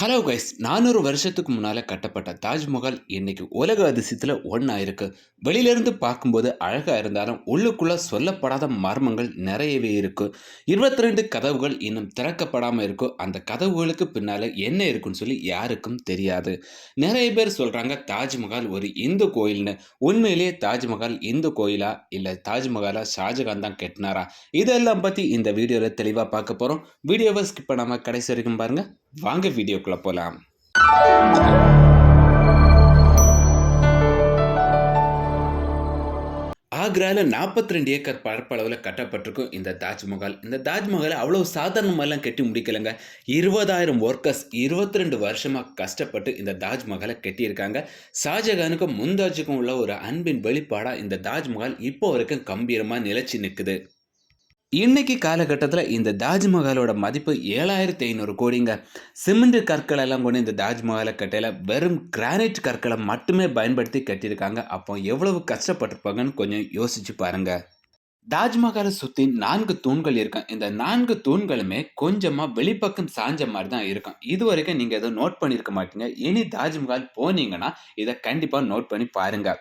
Hello guys நானூறு வருஷத்துக்கு முன்னால் கட்டப்பட்ட தாஜ்மஹால் இன்னைக்கு உலக அதிசயத்தில் ஒன்றா இருக்கு. வெளியிலேருந்து பார்க்கும்போது அழகாக இருந்தாலும் உள்ளுக்குள்ளே சொல்லப்படாத மர்மங்கள் நிறையவே இருக்கும் இருபத்தி ரெண்டு கதவுகள் இன்னும் திறக்கப்படாமல் இருக்கும் அந்த கதவுகளுக்கு பின்னால் என்ன இருக்குன்னு சொல்லி யாருக்கும் தெரியாது. நிறைய பேர் சொல்கிறாங்க தாஜ்மஹால் ஒரு இந்து கோயில்னு. உண்மையிலேயே தாஜ்மஹால் இந்து கோயிலா? இல்லை தாஜ்மஹாலா ஷாஜகான் தான் கட்டினாரா? இதெல்லாம் பற்றி இந்த வீடியோவில் தெளிவாக பார்க்க போகிறோம் வீடியோவை ஸ்கிப் பண்ணாமல் கடைசி வரைக்கும் பாருங்கள் வாங்க வீடியோக்குள்ள போலாம். ஆக்ரால 42 ரெண்டு ஏக்கர் பரப்பளவில் கட்டப்பட்டிருக்கும் இந்த தாஜ்மஹால். இந்த தாஜ்மஹாலை அவ்வளோ சாதாரணமாலாம் கட்டி முடிக்கலைங்க. இருபதாயிரம் ஒர்க்கர்ஸ் இருபத்தி ரெண்டு வருஷமாக கஷ்டப்பட்டு இந்த தாஜ்மஹாலை கட்டியிருக்காங்க. ஷாஜகானுக்கும் முந்தாஜுக்கும் உள்ள ஒரு அன்பின் வெளிப்பாடாக இந்த தாஜ்மஹால் இப்போ வரைக்கும் கம்பீரமாக நிலைச்சு நிற்குது இன்னைக்கு காலகட்டத்தில் இந்த தாஜ்மஹாலோட மதிப்பு ஏழாயிரத்தி ஐநூறு கோடிங்க. சிமெண்ட் கற்கள் எல்லாம் கொண்டு இந்த தாஜ்மஹாலை கட்டையில் வெறும் கிரானைட் கற்களை மட்டுமே பயன்படுத்தி கட்டியிருக்காங்க. அப்போ எவ்வளவு கஷ்டப்பட்டிருப்பாங்கன்னு கொஞ்சம் யோசிச்சு பாருங்க. தாஜ்மஹாலை சுற்றி நான்கு தூண்கள் இருக்கும். இந்த நான்கு தூண்களுமே கொஞ்சமாக வெளிப்பக்கம் சாஞ்ச மாதிரி தான் இருக்கும். இது வரைக்கும் நீங்கள் எதுவும் நோட் பண்ணியிருக்க மாட்டீங்க. இனி தாஜ்மஹால் போனீங்கன்னா இதை கண்டிப்பாக நோட் பண்ணி பாருங்கள்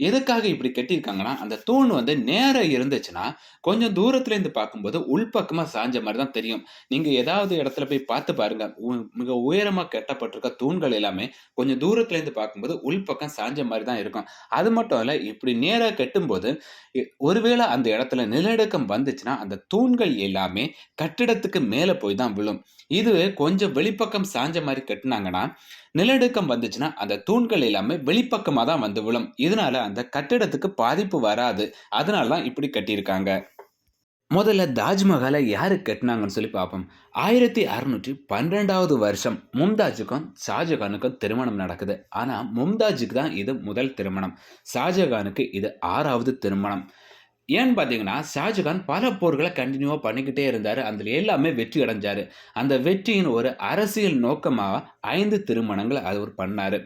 எதுக்காக இப்படி கட்டியிருக்காங்கன்னா அந்த தூண் வந்து நேராக இருந்துச்சுன்னா கொஞ்சம் தூரத்துலேருந்து பார்க்கும்போது உள்பக்கமாக சாஞ்ச மாதிரி தான் தெரியும். நீங்கள் ஏதாவது இடத்துல போய் பார்த்து பாருங்க. உ- மிக உயரமாக கட்டப்பட்டிருக்க தூண்கள் எல்லாமே கொஞ்சம் தூரத்துலேருந்து பார்க்கும்போது உள்பக்கம் சாஞ்ச மாதிரி தான் இருக்கும். அது மட்டும் இல்லை இப்படி நேராக கட்டும்போது ஒருவேளை அந்த இடத்துல நிலநடுக்கம் வந்துச்சுன்னா அந்த தூண்கள் எல்லாமே கட்டிடத்துக்கு மேலே போய் தான் விழும். இதுவே கொஞ்சம் வெளிப்பக்கம் சாஞ்ச மாதிரி கட்டினாங்கன்னா நிலநடுக்கம் வந்துச்சுன்னா அந்த தூண்கள் எல்லாமே வெளிப்பக்கமாக தான் வந்து விழும். இதனால அந்த கட்டிடத்துக்கு பாதிப்பு வராது. அதனால தான் இப்படி கட்டியிருக்காங்க. முதல்ல தாஜ்மஹாலை யாரு கட்டினாங்கன்னு சொல்லி பார்ப்போம். ஆயிரத்தி அறுநூற்றி பன்னெண்டாவது வருஷம் மும்தாஜுக்கும் ஷாஜகானுக்கும் திருமணம் நடக்குது. ஆனால் மும்தாஜுக்கு தான் இது முதல் திருமணம். ஷாஜகானுக்கு இது ஆறாவது திருமணம். ஏன்னு பார்த்தீங்கன்னா ஷாஜகான் பல போர்களை கண்டினியூவாக பண்ணிக்கிட்டே இருந்தார். அதில் எல்லாமே வெற்றி அடைஞ்சார். அந்த வெற்றியின் ஒரு அரசியல் நோக்கமாக ஐந்து திருமணங்களை அவர் பண்ணார்.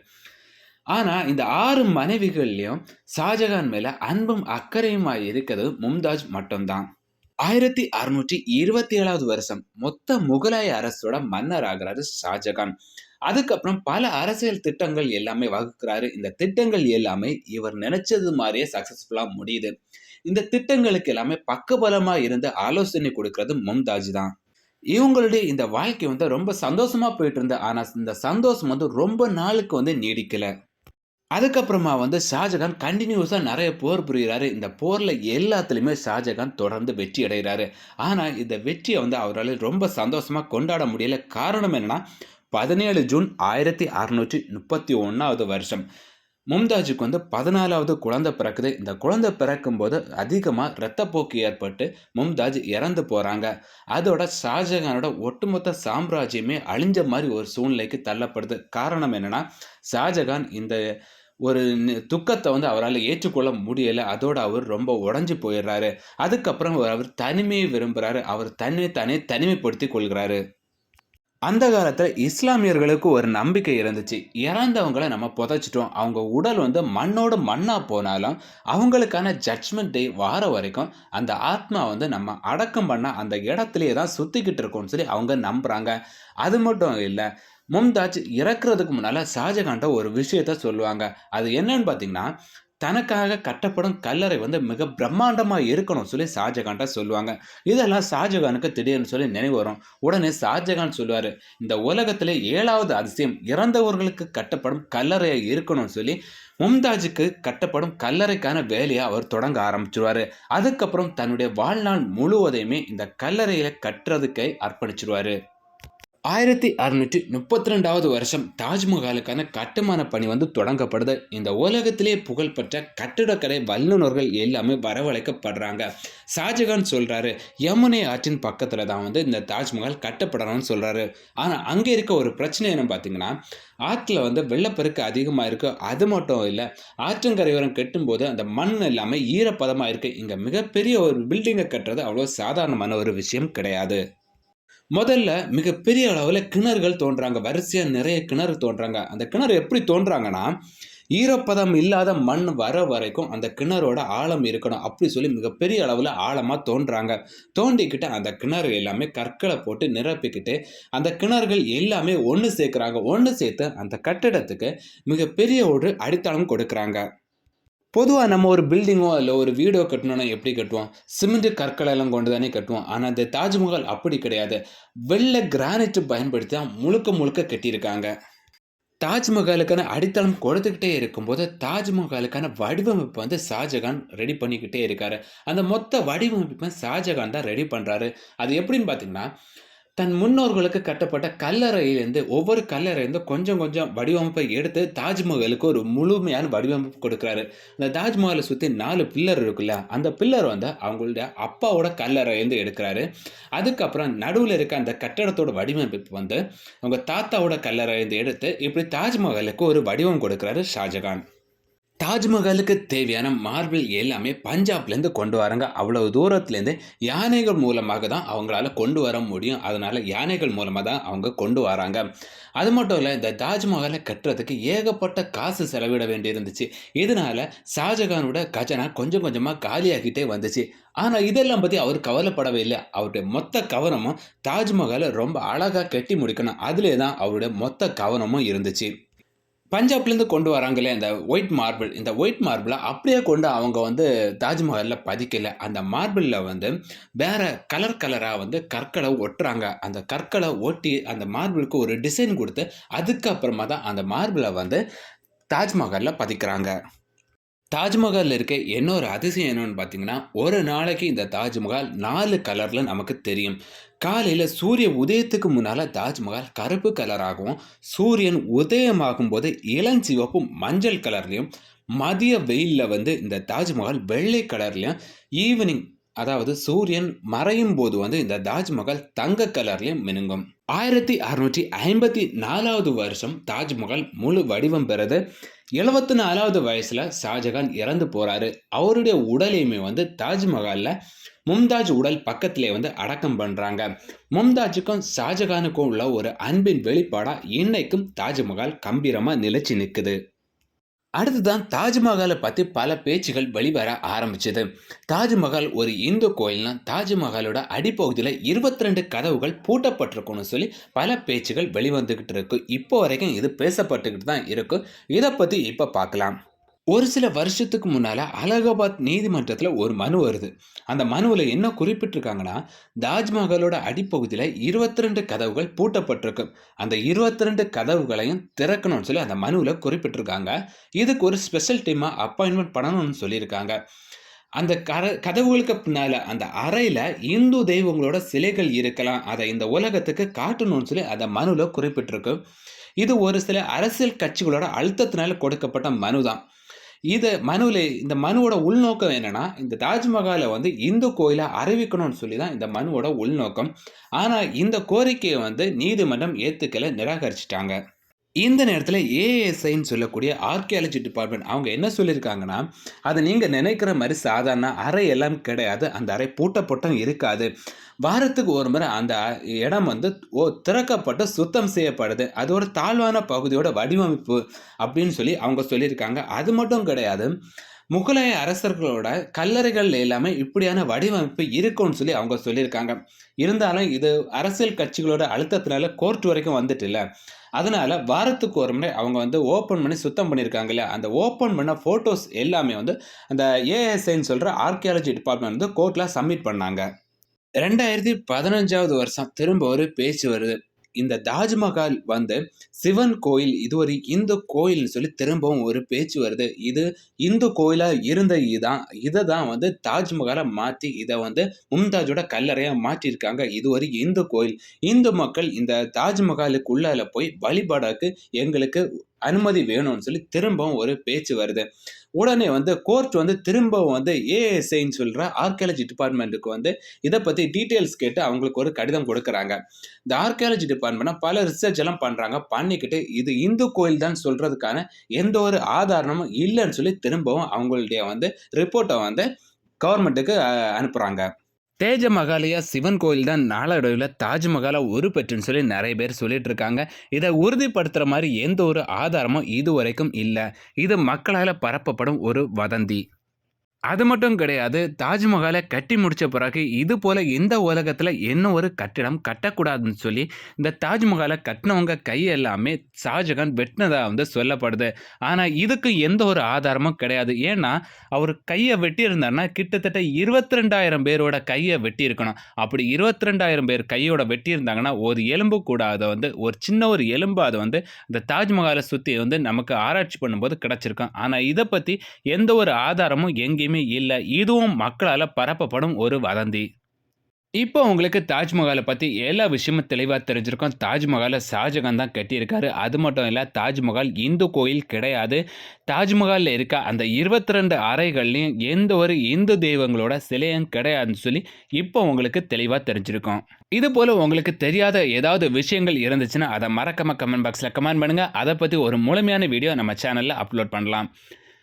ஆனால் இந்த ஆறு மனைவிகள்லையும் ஷாஜகான் மேலே அன்பும் அக்கறையுமாக இருக்கிறது மும்தாஜ் மட்டும்தான். ஆயிரத்தி அறுநூற்றி இருபத்தி ஏழாவது வருஷம் மொத்த முகலாய அரசோட மன்னர் ஆகிறாரு ஷாஜகான். அதுக்கப்புறம் பல அரசியல் திட்டங்கள் எல்லாமே வகுக்கிறாரு. இந்த திட்டங்கள் எல்லாமே இவர் நினைச்சது மாதிரியே சக்சஸ்ஃபுல்லாக முடியுது. இந்த திட்டங்களுக்கு எல்லாமே பக்கபலமாக இருந்து ஆலோசனை கொடுக்கறது மும்தாஜ் தான். இவங்களுடைய இந்த வாழ்க்கை வந்து ரொம்ப சந்தோஷமாக போயிட்டு இருந்தது. ஆனால் இந்த சந்தோஷம் வந்து ரொம்ப நாளுக்கு வந்து நீடிக்கல. அதுக்கப்புறமா வந்து ஷாஜகான் கண்டினியூஸாக நிறைய போர் புரிகிறாரு இந்த போரில் எல்லாத்துலேயுமே ஷாஜகான் தொடர்ந்து வெற்றி அடைகிறாரு. ஆனால் இந்த வெற்றியை வந்து அவரால் ரொம்ப சந்தோஷமாக கொண்டாட முடியல. காரணம் என்னன்னா பதினேழு ஜூன் ஆயிரத்தி அறுநூற்றி முப்பத்தி ஒன்றாவது வருஷம். மும்தாஜுக்கு வந்து பதினாலாவது குழந்தை பிறக்குது. இந்த குழந்தை பிறக்கும்போது அதிகமாக இரத்தப்போக்கு ஏற்பட்டு மும்தாஜ் இறந்து போகிறாங்க அதோட ஷாஜகானோட ஒட்டுமொத்த சாம்ராஜ்யமே அழிஞ்ச மாதிரி ஒரு சூழ்நிலைக்கு தள்ளப்படுது. காரணம் என்னென்னா ஷாஜகான் இந்த ஒரு துக்கத்தை வந்து அவரால் ஏற்றுக்கொள்ள முடியலை. அதோடு அவர் ரொம்ப உடஞ்சி போயிடுறாரு. அதுக்கப்புறம் அவர் அவர் தனிமையை விரும்புகிறாரு அவர் தன்னை தானே தனிமைப்படுத்தி கொள்கிறாரு. அந்த காலத்தில் இஸ்லாமியர்களுக்கு ஒரு நம்பிக்கை இருந்துச்சு. இறந்தவங்களை நம்ம புதைச்சிட்டோம். அவங்க உடல் வந்து மண்ணோடு மண்ணாக போனாலும் அவங்களுக்கான ஜட்ஜ்மெண்ட் டே வார வரைக்கும் அந்த ஆத்மா வந்து நம்ம அடக்கம் பண்ண அந்த இடத்துலையே தான் சுற்றிக்கிட்டு இருக்கோம்னு சொல்லி அவங்க நம்புகிறாங்க அது மட்டும் இல்லை மும்தாஜ் இறக்குறதுக்கு முன்னால் ஷாஜகான்ட்ட ஒரு விஷயத்த சொல்லுவாங்க. அது என்னன்னு பார்த்தீங்கன்னா தனக்காக கட்டப்படும் கல்லறை வந்து மிக பிரம்மாண்டமாக இருக்கணும் சொல்லி ஷாஜகான்ட்ட சொல்லுவாங்க. இதெல்லாம் ஷாஜகானுக்கு திடீர்னு சொல்லி நினைவு வரும். உடனே ஷாஜகான் சொல்லுவார் இந்த உலகத்தில் ஏழாவது அதிசயம் இறந்தவர்களுக்கு கட்டப்படும் கல்லறையை இருக்கணும்னு சொல்லி மும்தாஜுக்கு கட்டப்படும் கல்லறைக்கான வேலையை அவர் தொடங்க ஆரம்பிச்சிருவார். அதுக்கப்புறம் தன்னுடைய வாழ்நாள் முழுவதையுமே இந்த கல்லறையில் கட்டுறதுக்கே அர்ப்பணிச்சிருவார். ஆயிரத்தி அறுநூற்றி முப்பத்தி ரெண்டாவது வருஷம் தாஜ்மஹாலுக்கான கட்டுமான பணி வந்து தொடங்கப்படுது. இந்த உலகத்திலே புகழ்பெற்ற கட்டிடக்கலை வல்லுநர்கள் எல்லாமே வரவழைக்கப்படுறாங்க. ஷாஜகான் சொல்கிறாரு யமுனை ஆற்றின் பக்கத்தில் தான் வந்து இந்த தாஜ்மஹால் கட்டப்படணும்னு சொல்கிறாரு ஆனால் அங்கே இருக்க ஒரு பிரச்சனை என்ன பார்த்தீங்கன்னா ஆற்றில் வந்து வெள்ளப்பெருக்கு அதிகமாக இருக்குது அது மட்டும் இல்லை ஆற்றங்கரையோரம் கட்டும்போது அந்த மண் எல்லாமே ஈரப்பதமாக இருக்குது இங்கே மிகப்பெரிய ஒரு பில்டிங்கை கட்டுறது அவ்வளோ சாதாரணமான ஒரு விஷயம் கிடையாது. முதல்ல மிகப்பெரிய அளவில் கிணறுகள் தோன்றாங்க. வரிசையாக நிறைய கிணறு தோன்றாங்க. அந்த கிணறு எப்படி தோன்றாங்கன்னா ஈரப்பதம் இல்லாத மண் வர வரைக்கும் அந்த கிணறோட ஆழம் இருக்கணும் அப்படி சொல்லி மிகப்பெரிய அளவில் ஆழமாக தோன்றாங்க. தோண்டிக்கிட்டு அந்த கிணறு எல்லாமே கற்களை போட்டு நிரப்பிக்கிட்டு அந்த கிணறுகள் எல்லாமே ஒன்று சேர்க்குறாங்க. ஒன்று சேர்த்து அந்த கட்டிடத்துக்கு மிகப்பெரிய ஒரு அடித்தளம் கொடுக்குறாங்க. பொதுவாக நம்ம ஒரு பில்டிங்கோ இல்லை ஒரு வீடோ கட்டணும்னா எப்படி கட்டுவோம்? சிமெண்ட் கற்களை எல்லாம் கொண்டு தானே கட்டுவோம். ஆனால் இந்த தாஜ்மஹால் அப்படி கிடையாது. வெள்ளை கிரானைட் பயன்படுத்தி தான் முழுக்க முழுக்க கட்டியிருக்காங்க. தாஜ்மஹாலுக்கான அடித்தளம் கொடுத்துக்கிட்டே இருக்கும்போது தாஜ்மஹாலுக்கான வடிவமைப்பு வந்து ஷாஜகான் ரெடி பண்ணிக்கிட்டே இருக்காரு. அந்த மொத்த வடிவமைப்பை ஷாஜகான் தான் ரெடி பண்ணுறாரு அது எப்படின்னு பார்த்தீங்கன்னா தன் முன்னோர்களுக்கு கட்டப்பட்ட கல்லறையிலேருந்து ஒவ்வொரு கல்லறையிலேருந்து கொஞ்சம் கொஞ்சம் வடிவமைப்பை எடுத்து தாஜ்மஹலுக்கு ஒரு முழுமையான வடிவமைப்பு கொடுக்குறாரு. அந்த தாஜ்மஹலை சுற்றி நாலு பில்லர் இருக்குல்ல அந்த பில்லர் வந்து அவங்களுடைய அப்பாவோட கல்லறையிலேருந்து எடுக்கிறாரு. அதுக்கப்புறம் நடுவில் இருக்க அந்த கட்டடத்தோட வடிவமைப்பு வந்து அவங்க தாத்தாவோட கல்லறையிலேருந்து எடுத்து இப்படி தாஜ்மஹலுக்கு ஒரு வடிவம் கொடுக்குறாரு ஷாஜகான். தாஜ்மஹாலுக்கு தேவையான மார்பிள் எல்லாமே பஞ்சாப்லேருந்து கொண்டு வராங்க. அவ்வளவு தூரத்துலேருந்து யானைகள் மூலமாக தான் அவங்களால கொண்டு வர முடியும். அதனால் யானைகள் மூலமாக தான் அவங்க கொண்டு வராங்க. அது மட்டும் இல்லை இந்த தாஜ்மஹாலை கட்டுறதுக்கு ஏகப்பட்ட காசு செலவிட வேண்டியிருந்துச்சு. இதனால் ஷாஜகானோட கஜனா கொஞ்சம் கொஞ்சமாக காலியாகிட்டே வந்துச்சு. ஆனால் இதெல்லாம் பற்றி அவர் கவலைப்படவே இல்லை. அவருடைய மொத்த கவனமும் தாஜ்மஹாலை ரொம்ப அழகாக கட்டி முடிக்கணும். அதிலே தான் அவருடைய மொத்த கவனமும் இருந்துச்சு. பஞ்சாப்லேருந்து கொண்டு வராங்களே இந்த ஒயிட் மார்பிள் இந்த ஒயிட் மார்பிளை அப்படியே கொண்டு அவங்க வந்து தாஜ்மஹாலில் பதிக்கலை. அந்த மார்பிளில் வந்து வேறு கலர் கலராக வந்து கற்களை ஒட்டுறாங்க. அந்த கற்களை ஒட்டி அந்த மார்பிளுக்கு ஒரு டிசைன் கொடுத்து அதுக்கப்புறமா தான் அந்த மார்பிளை வந்து தாஜ்மஹாலில் பதிக்கிறாங்க. தாஜ்மஹாலில் இருக்க இன்னொரு அதிசயம் என்னன்னு பார்த்தீங்கன்னா ஒரு நாளைக்கு இந்த தாஜ்மஹால் நாலு கலரில் நமக்கு தெரியும். காலையில் சூரிய உதயத்துக்கு முன்னால் தாஜ்மஹால் கருப்பு கலராகவும் சூரியன் உதயமாகும் போது இளஞ்சிவப்பும் மஞ்சள் கலர்லேயும் மதிய வெயிலில் வந்து இந்த தாஜ்மஹால் வெள்ளை கலர்லேயும் ஈவினிங் அதாவது சூரியன் மறையும் போது வந்து இந்த தாஜ்மஹால் தங்க கலர்லேயும் மினுங்கும். ஆயிரத்தி அறுநூற்றி ஐம்பத்தி நாலாவது வருஷம் தாஜ்மஹால் முழு வடிவம் பெறது. எழுபத்தி நாலாவது வயசில் ஷாஜகான் இறந்து போகிறாரு அவருடைய உடலையுமே வந்து தாஜ்மஹாலில் மும்தாஜ் உடல் பக்கத்திலே வந்து அடக்கம் பண்ணுறாங்க மும்தாஜுக்கும் ஷாஜகானுக்கும் உள்ள ஒரு அன்பின் வெளிப்பாடாக இன்னைக்கும் தாஜ்மஹால் கம்பீரமாக நிலச்சி நிற்குது அடுத்துதான் தாஜ்மஹாலை பற்றி பல பேச்சுகள் வெளிவர ஆரம்பிச்சது. தாஜ்மஹால் ஒரு இந்து கோயில்னா தாஜ்மஹாலோட அடிப்பகுதியில் இருபத்தி ரெண்டு கதவுகள் பூட்டப்பட்டிருக்கும்னு சொல்லி பல பேச்சுகள் வெளிவந்துக்கிட்டு இருக்கு. இப்போ வரைக்கும் இது பேசப்பட்டுக்கிட்டு தான் இருக்கும் இதை பற்றி இப்போ பார்க்கலாம். ஒரு சில வருஷத்துக்கு முன்னால் அலகாபாத் நீதிமன்றத்தில் ஒரு மனு வருது. அந்த மனுவில் என்ன குறிப்பிட்டிருக்காங்கன்னா தாஜ்மஹாலோட அடிப்பகுதியில் இருபத்தி ரெண்டு கதவுகள் பூட்டப்பட்டிருக்கு. அந்த இருபத்தி ரெண்டு கதவுகளையும் திறக்கணும்னு சொல்லி அந்த மனுவில் குறிப்பிட்டிருக்காங்க. இதுக்கு ஒரு ஸ்பெஷல் டீமாக அப்பாயின்மெண்ட் பண்ணணும்னு சொல்லியிருக்காங்க. அந்த கர கதவுகளுக்கு பின்னால் அந்த அறையில் இந்து தெய்வங்களோட சிலைகள் இருக்கலாம். அதை இந்த உலகத்துக்கு காட்டணும்னு சொல்லி அந்த மனுவில் குறிப்பிட்டிருக்கு. இது ஒரு சில அரசியல் கட்சிகளோட அழுத்தத்தினால கொடுக்கப்பட்ட மனு தான் இது மனுவில் இந்த மனுவோட உள்நோக்கம் என்னென்னா இந்த தாஜ்மஹாலை வந்து இந்து கோயிலாக அறிவிக்கணும்னு சொல்லி தான் இந்த மனுவோட உள்நோக்கம். ஆனால் இந்த கோரிக்கையை வந்து நீதிமன்றம் ஏற்றுக்கலை நிராகரிச்சிட்டாங்க. இந்த நேரத்தில் ஏஎஸ்ஐன்னு சொல்லக்கூடிய ஆர்கியாலஜி டிபார்ட்மெண்ட் அவங்க என்ன சொல்லியிருக்காங்கன்னா அது நீங்கள் நினைக்கிற மாதிரி சாதாரண அறை எல்லாம் கிடையாது. அந்த அறை பூட்டப்பட்டம் இருக்காது. வாரத்துக்கு ஒரு முறை அந்த இடம் வந்து ஓ திறக்கப்பட்டு சுத்தம் செய்யப்படுது. அது ஒரு தாழ்வான பகுதியோட வடிவமைப்பு அப்படின்னு சொல்லி அவங்க சொல்லியிருக்காங்க அது மட்டும் கிடையாது. முகலாய அரசர்களோட கல்லறைகள் எல்லாமே இப்படியான வடிவமைப்பு இருக்கும்னு சொல்லி அவங்க சொல்லியிருக்காங்க. இருந்தாலும் இது அரசியல் கட்சிகளோட அழுத்தத்தினால கோர்ட் வரைக்கும் வந்துட்டு இல்லை. அதனால வாரத்துக்கு ஒரு முறை அவங்க வந்து ஓப்பன் பண்ணி சுத்தம் பண்ணியிருக்காங்கல்ல அந்த ஓப்பன் பண்ண ஃபோட்டோஸ் எல்லாமே வந்து அந்த ஏஎஸ்ஐன்னு சொல்கிற ஆர்கியாலஜி டிபார்ட்மெண்ட் வந்து கோர்ட்டில் சப்மிட் பண்ணாங்க. ரெண்டாயிரத்தி பதினஞ்சாவது வருஷம் திரும்ப ஒரு பேச்சு வருது. இந்த தாஜ்மஹால் வந்து சிவன் கோயில் இது ஒரு இந்து கோயில்னு சொல்லி திரும்பவும் ஒரு பேச்சு வருது. இது இந்து கோயிலாக இருந்த இதுதான் இதை தான் வந்து தாஜ்மஹாலை மாற்றி இதை வந்து மும்தாஜோட கல்லறையாக மாற்றியிருக்காங்க இது ஒரு இந்து கோயில். இந்து மக்கள் இந்த தாஜ்மஹாலுக்கு உள்ளால போய் வழிபாடாக்கு எங்களுக்கு அனுமதி வேணும்னு சொல்லி திரும்பவும் ஒரு பேச்சு வருது. உடனே வந்து கோர்ட் வந்து திரும்பவும் வந்து ஏஎஸ்ஐன்னு சொல்கிற ஆர்கியாலஜி டிபார்ட்மெண்ட்டுக்கு வந்து இதை பற்றி டீட்டெயில்ஸ் கேட்டு அவங்களுக்கு ஒரு கடிதம் கொடுக்குறாங்க. இந்த ஆர்கியாலஜி டிபார்ட்மெண்ட்னா பல ரிசர்ச் எல்லாம் பண்ணுறாங்க பண்ணிக்கிட்டு இது இந்து கோயில் தான் சொல்கிறதுக்கான எந்த ஒரு ஆதாரமும் இல்லைன்னு சொல்லி திரும்பவும் அவங்களுடைய வந்து ரிப்போர்ட்டை வந்து கவர்மெண்ட்டுக்கு அனுப்புகிறாங்க தேஜமகாலயா சிவன் கோயில் தான் நாளடைவில் தாஜ்மஹாலாக ஒரு பெற்றுன்னு சொல்லி நிறைய பேர் சொல்லிட்டு இருக்காங்க இதை உறுதிப்படுத்துகிற மாதிரி எந்த ஒரு ஆதாரமும் இதுவரைக்கும் இல்லை. இது மக்களால் பரப்பப்படும் ஒரு வதந்தி. அது மட்டும் கிடையாது தாஜ்மஹாலை கட்டி முடித்த பிறகு இது போல் இந்த உலகத்தில் என்ன ஒரு கட்டிடம் கட்டக்கூடாதுன்னு சொல்லி இந்த தாஜ்மஹாலை கட்டினவங்க கை எல்லாமே ஷாஜகான் வெட்டினதாக வந்து சொல்லப்படுது. ஆனால் இதுக்கு எந்த ஒரு ஆதாரமும் கிடையாது. ஏன்னா அவர் கையை வெட்டியிருந்தாருன்னா கிட்டத்தட்ட இருபத்தி ரெண்டாயிரம் பேரோட கையை வெட்டியிருக்கணும். அப்படி இருபத்தி ரெண்டாயிரம் பேர் கையோட வெட்டியிருந்தாங்கன்னா ஒரு எலும்பு கூட அதை வந்து ஒரு சின்ன ஒரு எலும்பு அதை வந்து இந்த தாஜ்மஹாலை சுற்றி வந்து நமக்கு ஆராய்ச்சி பண்ணும்போது கிடச்சிருக்கும். ஆனால் இதை பற்றி எந்த ஒரு ஆதாரமும் எங்கேயும் இல்லை. இதுவும் மக்களால் பரப்பப்படும் ஒரு வதந்தி. இப்போ உங்களுக்கு தாஜ்மஹாலை பற்றி எல்லா விஷயமும் தெளிவாக தெரிஞ்சிருக்கும். தாஜ்மஹாலை ஷாஜகான் தான் கட்டியிருக்காரு. அது மட்டும் இல்லை தாஜ்மஹால் இந்து கோயில் கிடையாது. தாஜ்மஹாலில் இருக்க அந்த இருபத்தி ரெண்டு அறைகள்லையும் எந்த ஒரு இந்து தெய்வங்களோட சிலையும் கிடையாதுன்னு சொல்லி இப்போ உங்களுக்கு தெளிவாக தெரிஞ்சிருக்கும். இது போல் உங்களுக்கு தெரியாத ஏதாவது விஷயங்கள் இருந்துச்சுன்னா அதை மறக்காம கமெண்ட் பாக்ஸில் கமெண்ட் பண்ணுங்கள் அதை பற்றி ஒரு முழுமையான வீடியோ நம்ம சேனலில் அப்லோட் பண்ணலாம்.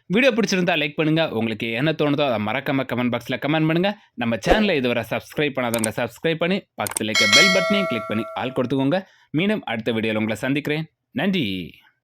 வீடியோ பிடிச்சிருந்தா லைக் பண்ணுங்கள் உங்களுக்கு என்ன தோணுதோ அதை மறக்காம கமெண்ட் பாக்ஸில் கமெண்ட் பண்ணுங்கள் நம்ம சேனலை இதுவரை சப்ஸ்கிரைப் பண்ணாதவங்க சப்ஸ்கிரைப் பண்ணி பக்கத்தில் இருக்க பெல் பட்டனையும் கிளிக் பண்ணி ஆள் கொடுத்துக்கோங்க. மீண்டும் அடுத்த வீடியோவில் உங்களை சந்திக்கிறேன். நன்றி.